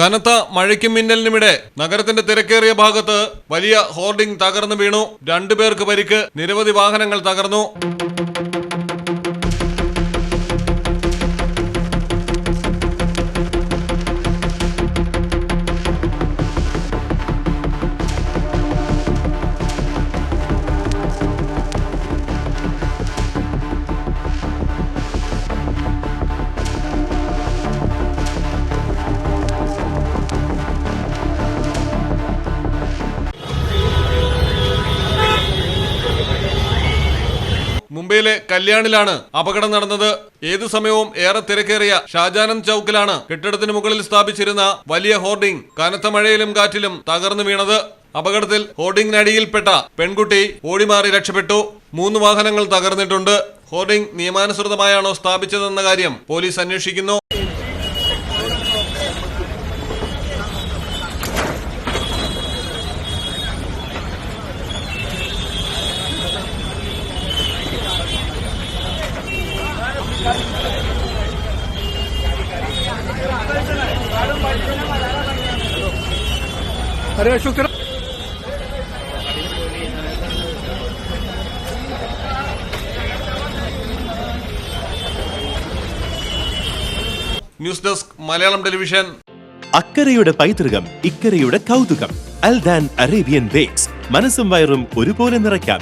കനത്ത മഴയ്ക്കും മിന്നലിനുമിടെ നഗരത്തിന്റെ തിരക്കേറിയ ഭാഗത്ത് വലിയ ഹോർഡിംഗ് തകർന്നു വീണു. രണ്ടുപേർക്ക് പരിക്ക്. നിരവധി വാഹനങ്ങൾ തകർന്നു. മുംബൈയിലെ കല്യാണിലാണ് അപകടം നടന്നത്. ഏതു സമയവും ഏറെ തിരക്കേറിയ ഷാജാനന്ദ് ചൌക്കിലാണ് കെട്ടിടത്തിന് മുകളിൽ സ്ഥാപിച്ചിരുന്ന വലിയ ഹോർഡിംഗ് കനത്ത മഴയിലും കാറ്റിലും തകർന്നു വീണത്. അപകടത്തിൽ ഹോർഡിംഗിനടിയിൽപ്പെട്ട പെൺകുട്ടി ഓടിമാറി രക്ഷപ്പെട്ടു. മൂന്ന് വാഹനങ്ങൾ തകർന്നിട്ടുണ്ട്. ഹോർഡിംഗ് നിയമാനുസൃതമായാണോ സ്ഥാപിച്ചതെന്ന കാര്യം പോലീസ് അന്വേഷിക്കുന്നു. अरे अशोक तेरा ന്യൂസ് ഡെസ്ക് മലയാളം ടെലിവിഷൻ അക്കരയുടെ പൈതൃകം ഇക്കരയുടെ കൗതുകം അൽദാൻ അറേബ്യൻ ബേക്സ് മനസ്സും വയറും ഒരുപോലെ നിറയ്ക്കാം